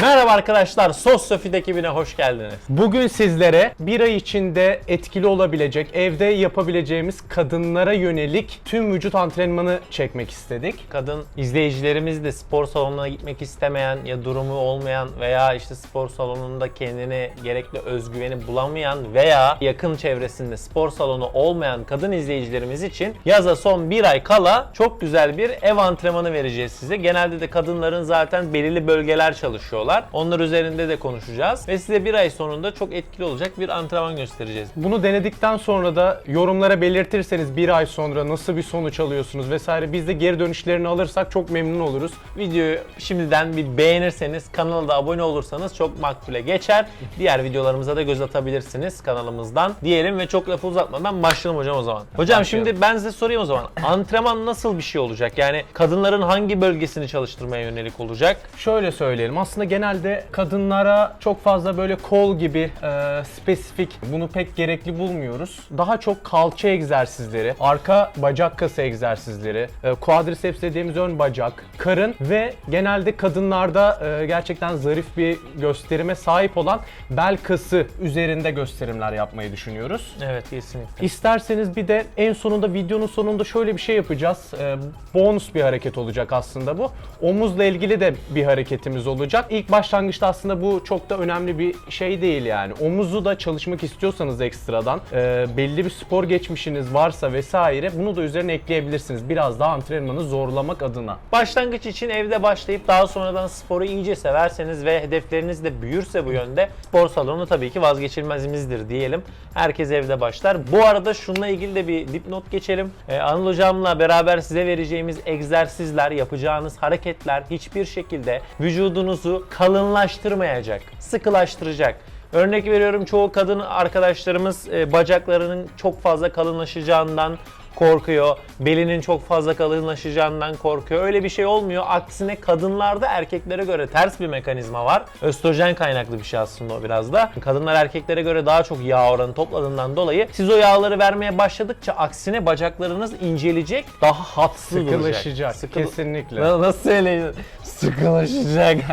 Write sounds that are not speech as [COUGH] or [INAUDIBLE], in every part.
Merhaba arkadaşlar, Sos Sofit ekibine hoş geldiniz. Bugün sizlere bir ay içinde etkili olabilecek, evde yapabileceğimiz kadınlara yönelik tüm vücut antrenmanı çekmek istedik. Kadın izleyicilerimiz de spor salonuna gitmek istemeyen ya durumu olmayan veya işte spor salonunda kendine gerekli özgüveni bulamayan veya yakın çevresinde spor salonu olmayan kadın izleyicilerimiz için yaza son bir ay kala çok güzel bir ev antrenmanı vereceğiz size. Genelde de kadınların zaten belirli bölgeler çalışıyorlar. Onlar üzerinde de konuşacağız ve size bir ay sonunda çok etkili olacak bir antrenman göstereceğiz. Bunu denedikten sonra da yorumlara belirtirseniz bir ay sonra nasıl bir sonuç alıyorsunuz vesaire biz de geri dönüşlerini alırsak çok memnun oluruz. Videoyu şimdiden bir beğenirseniz, kanala da abone olursanız çok makbule geçer. Diğer videolarımıza da göz atabilirsiniz kanalımızdan diyelim ve çok lafı uzatmadan başlayalım hocam o zaman. Hocam şimdi ben size sorayım o zaman. Antrenman nasıl bir şey olacak? Yani kadınların hangi bölgesini çalıştırmaya yönelik olacak? Şöyle söyleyelim aslında genelde kadınlara çok fazla böyle kol gibi e, spesifik bunu pek gerekli bulmuyoruz. Daha çok kalça egzersizleri, arka bacak kası egzersizleri, e, quadriceps dediğimiz ön bacak, karın ve genelde kadınlarda e, gerçekten zarif bir gösterime sahip olan bel kası üzerinde gösterimler yapmayı düşünüyoruz. Evet kesinlikle. İsterseniz bir de en sonunda videonun sonunda şöyle bir şey yapacağız. Ee, bonus bir hareket olacak aslında bu. Omuzla ilgili de bir hareketimiz olacak. İlk başlangıçta aslında bu çok da önemli bir şey değil yani. Omuzu da çalışmak istiyorsanız ekstradan e, belli bir spor geçmişiniz varsa vesaire bunu da üzerine ekleyebilirsiniz. Biraz daha antrenmanı zorlamak adına. Başlangıç için evde başlayıp daha sonradan sporu iyice severseniz ve hedefleriniz de büyürse bu yönde spor salonu tabii ki vazgeçilmezimizdir diyelim. Herkes evde başlar. Bu arada şununla ilgili de bir dipnot geçelim. Ee, Anıl hocamla beraber size vereceğimiz egzersizler, yapacağınız hareketler hiçbir şekilde vücudunuzu kalınlaştırmayacak, sıkılaştıracak. Örnek veriyorum çoğu kadın arkadaşlarımız e, bacaklarının çok fazla kalınlaşacağından korkuyor. Belinin çok fazla kalınlaşacağından korkuyor. Öyle bir şey olmuyor. Aksine kadınlarda erkeklere göre ters bir mekanizma var. Östrojen kaynaklı bir şey aslında o biraz da. Kadınlar erkeklere göre daha çok yağ oranı topladığından dolayı siz o yağları vermeye başladıkça aksine bacaklarınız incelecek, daha hatsız. Sıkılaşacak. Sıkı- Kesinlikle. Na- Nasıl söyleyeyim? Sıkılaşacak. [LAUGHS]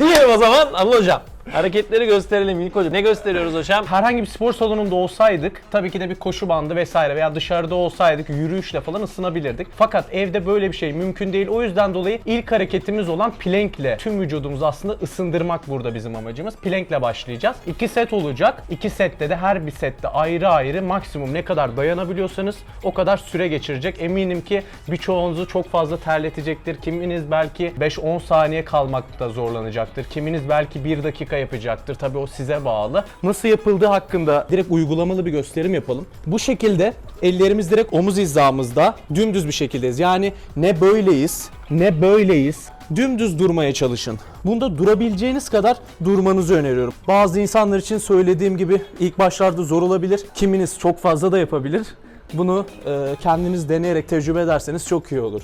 Diyelim o zaman Anıl hocam. Hareketleri gösterelim ilk hocam. Ne gösteriyoruz hocam? herhangi bir spor salonunda olsaydık tabii ki de bir koşu bandı vesaire veya dışarıda olsaydık yürüyüşle falan ısınabilirdik. Fakat evde böyle bir şey mümkün değil. O yüzden dolayı ilk hareketimiz olan plankle tüm vücudumuzu aslında ısındırmak burada bizim amacımız. Plankle başlayacağız. İki set olacak. İki sette de her bir sette ayrı ayrı maksimum ne kadar dayanabiliyorsanız o kadar süre geçirecek. Eminim ki birçoğunuzu çok fazla terletecektir. Kiminiz belki 5-10 saniye kalmakta zorlanacaktır. Kiminiz belki 1 dakika yapacaktır. Tabii o size bağlı. Nasıl yapıldığı hakkında direkt uygulamalı bir gösterim yapalım. Bu şekilde ellerimiz direkt omuz hizamızda dümdüz bir şekildeyiz. Yani ne böyleyiz ne böyleyiz. Dümdüz durmaya çalışın. Bunda durabileceğiniz kadar durmanızı öneriyorum. Bazı insanlar için söylediğim gibi ilk başlarda zor olabilir. Kiminiz çok fazla da yapabilir. Bunu e, kendiniz deneyerek tecrübe ederseniz çok iyi olur.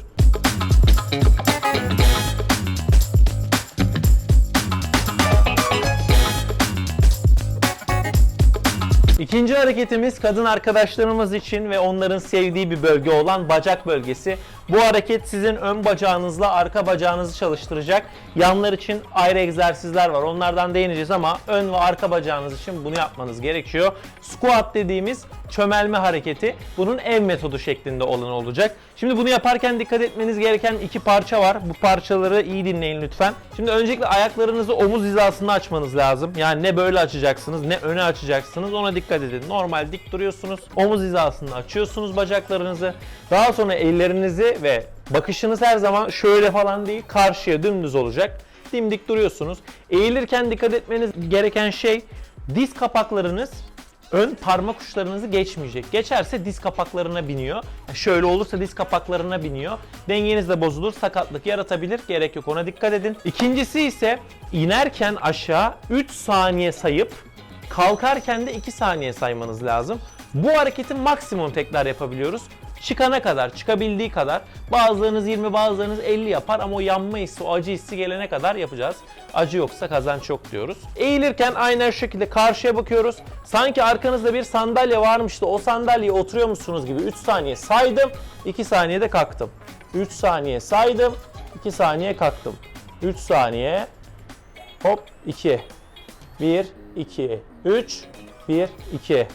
İkinci hareketimiz kadın arkadaşlarımız için ve onların sevdiği bir bölge olan bacak bölgesi. Bu hareket sizin ön bacağınızla arka bacağınızı çalıştıracak. Yanlar için ayrı egzersizler var. Onlardan değineceğiz ama ön ve arka bacağınız için bunu yapmanız gerekiyor. Squat dediğimiz çömelme hareketi bunun ev metodu şeklinde olan olacak. Şimdi bunu yaparken dikkat etmeniz gereken iki parça var. Bu parçaları iyi dinleyin lütfen. Şimdi öncelikle ayaklarınızı omuz hizasında açmanız lazım. Yani ne böyle açacaksınız ne öne açacaksınız ona dikkat edin. Normal dik duruyorsunuz. Omuz hizasında açıyorsunuz bacaklarınızı. Daha sonra ellerinizi ve bakışınız her zaman şöyle falan değil karşıya dümdüz olacak. Dimdik duruyorsunuz. Eğilirken dikkat etmeniz gereken şey diz kapaklarınız ön parmak uçlarınızı geçmeyecek. Geçerse diz kapaklarına biniyor. Şöyle olursa diz kapaklarına biniyor. Dengeniz de bozulur, sakatlık yaratabilir. Gerek yok ona dikkat edin. İkincisi ise inerken aşağı 3 saniye sayıp kalkarken de 2 saniye saymanız lazım. Bu hareketi maksimum tekrar yapabiliyoruz. Çıkana kadar, çıkabildiği kadar. Bazılarınız 20, bazılarınız 50 yapar ama o yanma hissi, o acı hissi gelene kadar yapacağız. Acı yoksa kazanç yok diyoruz. Eğilirken aynen şu şekilde karşıya bakıyoruz. Sanki arkanızda bir sandalye varmış da o sandalyeye oturuyormuşsunuz gibi 3 saniye saydım, 2 saniyede kalktım. 3 saniye saydım, 2 saniye kalktım. 3 saniye. Hop 2. 1, 2, 3, 1, 2.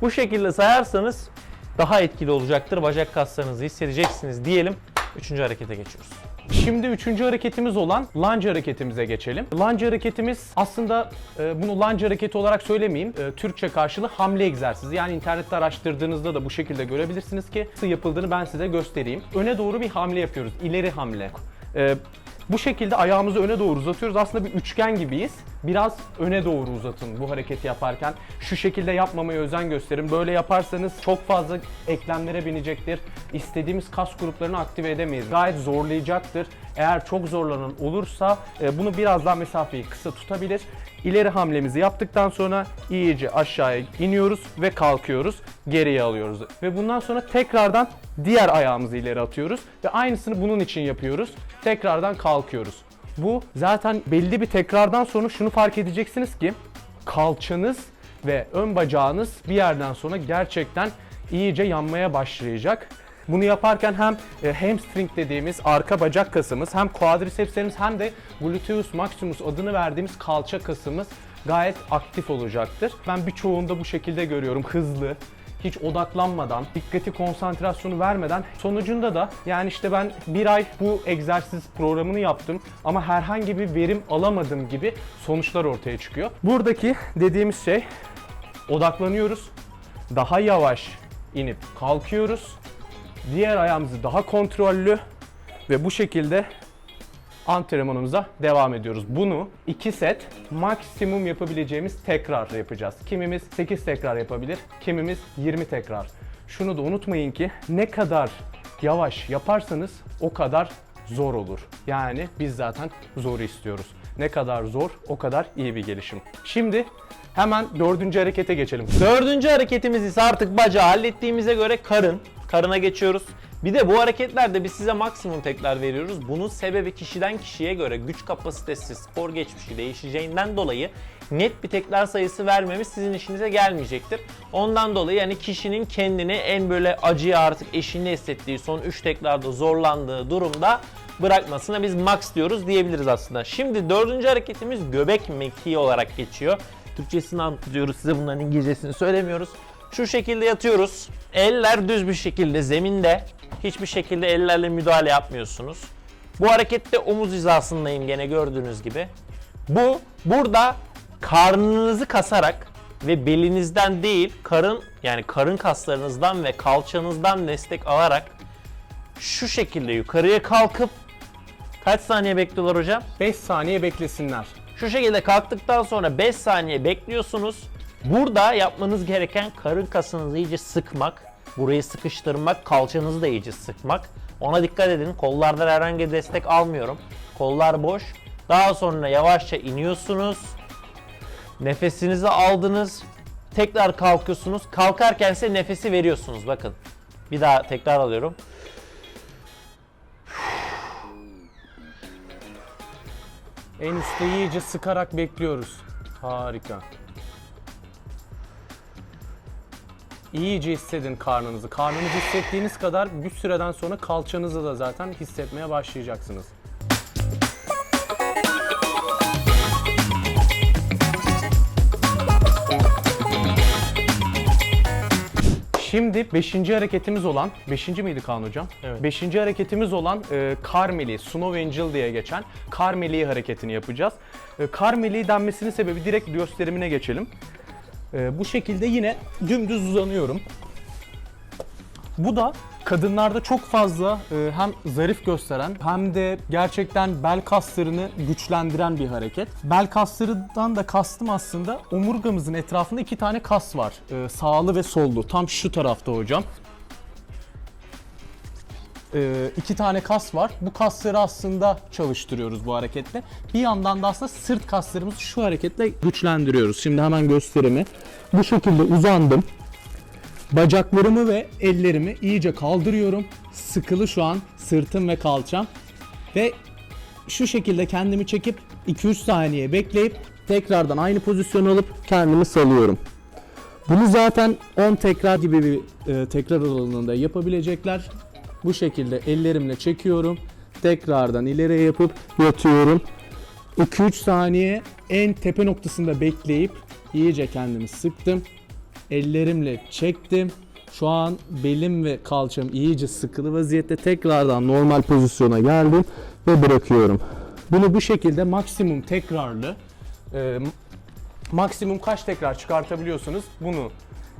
Bu şekilde sayarsanız daha etkili olacaktır. Bacak kaslarınızı hissedeceksiniz diyelim. Üçüncü harekete geçiyoruz. Şimdi üçüncü hareketimiz olan lunge hareketimize geçelim. Lunge hareketimiz aslında e, bunu lunge hareketi olarak söylemeyeyim. E, Türkçe karşılığı hamle egzersizi. Yani internette araştırdığınızda da bu şekilde görebilirsiniz ki nasıl yapıldığını ben size göstereyim. Öne doğru bir hamle yapıyoruz. İleri hamle. E, bu şekilde ayağımızı öne doğru uzatıyoruz. Aslında bir üçgen gibiyiz. Biraz öne doğru uzatın bu hareketi yaparken. Şu şekilde yapmamaya özen gösterin. Böyle yaparsanız çok fazla eklemlere binecektir. İstediğimiz kas gruplarını aktive edemeyiz. Gayet zorlayacaktır. Eğer çok zorlanan olursa e, bunu biraz daha mesafeyi kısa tutabilir. İleri hamlemizi yaptıktan sonra iyice aşağıya iniyoruz ve kalkıyoruz. Geriye alıyoruz. Ve bundan sonra tekrardan diğer ayağımızı ileri atıyoruz. Ve aynısını bunun için yapıyoruz. Tekrardan kalkıyoruz. Bu zaten belli bir tekrardan sonra şunu fark edeceksiniz ki kalçanız ve ön bacağınız bir yerden sonra gerçekten iyice yanmaya başlayacak. Bunu yaparken hem e, hamstring dediğimiz arka bacak kasımız hem quadricepslerimiz hem de gluteus maximus adını verdiğimiz kalça kasımız gayet aktif olacaktır. Ben birçoğunda bu şekilde görüyorum hızlı, hiç odaklanmadan, dikkati konsantrasyonu vermeden sonucunda da yani işte ben bir ay bu egzersiz programını yaptım ama herhangi bir verim alamadım gibi sonuçlar ortaya çıkıyor. Buradaki dediğimiz şey odaklanıyoruz. Daha yavaş inip kalkıyoruz. Diğer ayağımızı daha kontrollü ve bu şekilde antrenmanımıza devam ediyoruz. Bunu 2 set maksimum yapabileceğimiz tekrar yapacağız. Kimimiz 8 tekrar yapabilir, kimimiz 20 tekrar. Şunu da unutmayın ki ne kadar yavaş yaparsanız o kadar zor olur. Yani biz zaten zoru istiyoruz. Ne kadar zor o kadar iyi bir gelişim. Şimdi hemen dördüncü harekete geçelim. Dördüncü hareketimiz ise artık bacağı hallettiğimize göre karın. Karına geçiyoruz. Bir de bu hareketlerde biz size maksimum tekrar veriyoruz. Bunun sebebi kişiden kişiye göre güç kapasitesi, spor geçmişi değişeceğinden dolayı net bir tekrar sayısı vermemiz sizin işinize gelmeyecektir. Ondan dolayı yani kişinin kendini en böyle acıya artık eşinde hissettiği son 3 tekrarda zorlandığı durumda bırakmasına biz max diyoruz diyebiliriz aslında. Şimdi dördüncü hareketimiz göbek mekiği olarak geçiyor. Türkçesini anlatıyoruz size bunların İngilizcesini söylemiyoruz. Şu şekilde yatıyoruz. Eller düz bir şekilde zeminde. Hiçbir şekilde ellerle müdahale yapmıyorsunuz. Bu harekette omuz hizasındayım gene gördüğünüz gibi. Bu burada karnınızı kasarak ve belinizden değil karın yani karın kaslarınızdan ve kalçanızdan destek alarak şu şekilde yukarıya kalkıp kaç saniye bekliyorlar hocam? 5 saniye beklesinler. Şu şekilde kalktıktan sonra 5 saniye bekliyorsunuz. Burada yapmanız gereken karın kasınızı iyice sıkmak, burayı sıkıştırmak, kalçanızı da iyice sıkmak. Ona dikkat edin. Kollardan herhangi destek almıyorum. Kollar boş. Daha sonra yavaşça iniyorsunuz. Nefesinizi aldınız. Tekrar kalkıyorsunuz. Kalkarken ise nefesi veriyorsunuz. Bakın. Bir daha tekrar alıyorum. En üstte iyice sıkarak bekliyoruz. Harika. İyice hissedin karnınızı. Karnınızı hissettiğiniz kadar bir süreden sonra kalçanızı da zaten hissetmeye başlayacaksınız. Şimdi 5. hareketimiz olan, 5. miydi Kaan hocam? Evet. 5. hareketimiz olan e, Carmeli, Snow Angel diye geçen Carmeli hareketini yapacağız. E, Carmeli denmesinin sebebi direkt gösterimine geçelim. E, bu şekilde yine dümdüz uzanıyorum. Bu da kadınlarda çok fazla e, hem zarif gösteren hem de gerçekten bel kaslarını güçlendiren bir hareket. Bel kaslarından da kastım aslında omurgamızın etrafında iki tane kas var. E, sağlı ve sollu. Tam şu tarafta hocam. E, iki tane kas var. Bu kasları aslında çalıştırıyoruz bu hareketle. Bir yandan da aslında sırt kaslarımızı şu hareketle güçlendiriyoruz. Şimdi hemen gösterimi. Bu şekilde uzandım. Bacaklarımı ve ellerimi iyice kaldırıyorum. Sıkılı şu an sırtım ve kalçam. Ve şu şekilde kendimi çekip 2-3 saniye bekleyip tekrardan aynı pozisyonu alıp kendimi salıyorum. Bunu zaten 10 tekrar gibi bir e, tekrar aralığında yapabilecekler. Bu şekilde ellerimle çekiyorum. Tekrardan ileriye yapıp yatıyorum. 2-3 saniye en tepe noktasında bekleyip iyice kendimi sıktım. Ellerimle çektim. Şu an belim ve kalçam iyice sıkılı vaziyette tekrardan normal pozisyona geldim ve bırakıyorum. Bunu bu şekilde maksimum tekrarlı e, maksimum kaç tekrar çıkartabiliyorsunuz bunu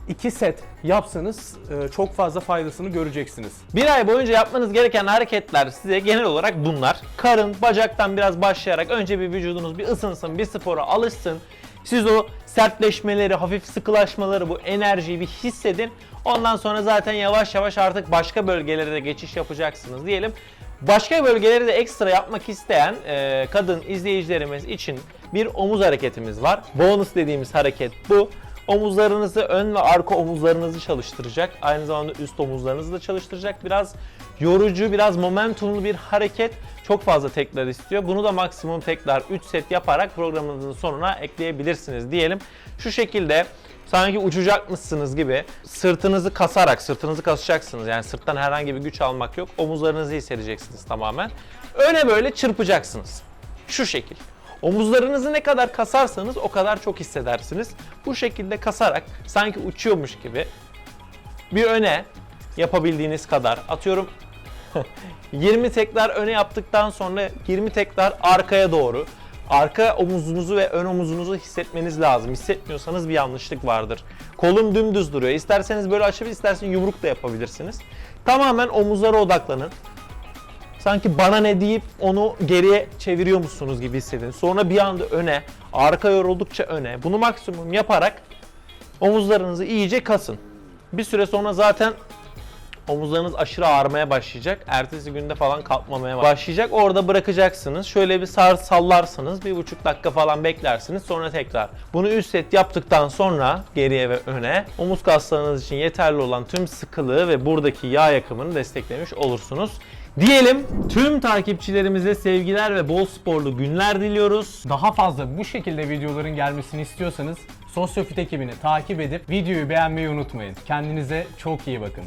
2 set yapsanız e, çok fazla faydasını göreceksiniz. Bir ay boyunca yapmanız gereken hareketler size genel olarak bunlar. Karın, bacaktan biraz başlayarak önce bir vücudunuz bir ısınsın, bir spora alışsın. Siz o sertleşmeleri, hafif sıkılaşmaları, bu enerjiyi bir hissedin. Ondan sonra zaten yavaş yavaş artık başka bölgelere de geçiş yapacaksınız diyelim. Başka bölgeleri de ekstra yapmak isteyen e, kadın izleyicilerimiz için bir omuz hareketimiz var. Bonus dediğimiz hareket bu. Omuzlarınızı ön ve arka omuzlarınızı çalıştıracak. Aynı zamanda üst omuzlarınızı da çalıştıracak. Biraz yorucu, biraz momentumlu bir hareket. Çok fazla tekrar istiyor. Bunu da maksimum tekrar 3 set yaparak programınızın sonuna ekleyebilirsiniz diyelim. Şu şekilde sanki uçacakmışsınız gibi sırtınızı kasarak, sırtınızı kasacaksınız. Yani sırttan herhangi bir güç almak yok. Omuzlarınızı hissedeceksiniz tamamen. Öne böyle çırpacaksınız. Şu şekil. Omuzlarınızı ne kadar kasarsanız o kadar çok hissedersiniz. Bu şekilde kasarak sanki uçuyormuş gibi bir öne yapabildiğiniz kadar atıyorum [LAUGHS] 20 tekrar öne yaptıktan sonra 20 tekrar arkaya doğru arka omuzunuzu ve ön omuzunuzu hissetmeniz lazım. Hissetmiyorsanız bir yanlışlık vardır. Kolum dümdüz duruyor. İsterseniz böyle açabilir, isterseniz yumruk da yapabilirsiniz. Tamamen omuzlara odaklanın sanki bana ne deyip onu geriye çeviriyor musunuz gibi hissedin. Sonra bir anda öne, arka yoruldukça öne. Bunu maksimum yaparak omuzlarınızı iyice kasın. Bir süre sonra zaten omuzlarınız aşırı ağrımaya başlayacak. Ertesi günde falan kalkmamaya başlayacak. Orada bırakacaksınız. Şöyle bir sar sallarsınız. Bir buçuk dakika falan beklersiniz. Sonra tekrar. Bunu 3 set yaptıktan sonra geriye ve öne omuz kaslarınız için yeterli olan tüm sıkılığı ve buradaki yağ yakımını desteklemiş olursunuz. Diyelim tüm takipçilerimize sevgiler ve bol sporlu günler diliyoruz. Daha fazla bu şekilde videoların gelmesini istiyorsanız Sosyofit ekibini takip edip videoyu beğenmeyi unutmayın. Kendinize çok iyi bakın.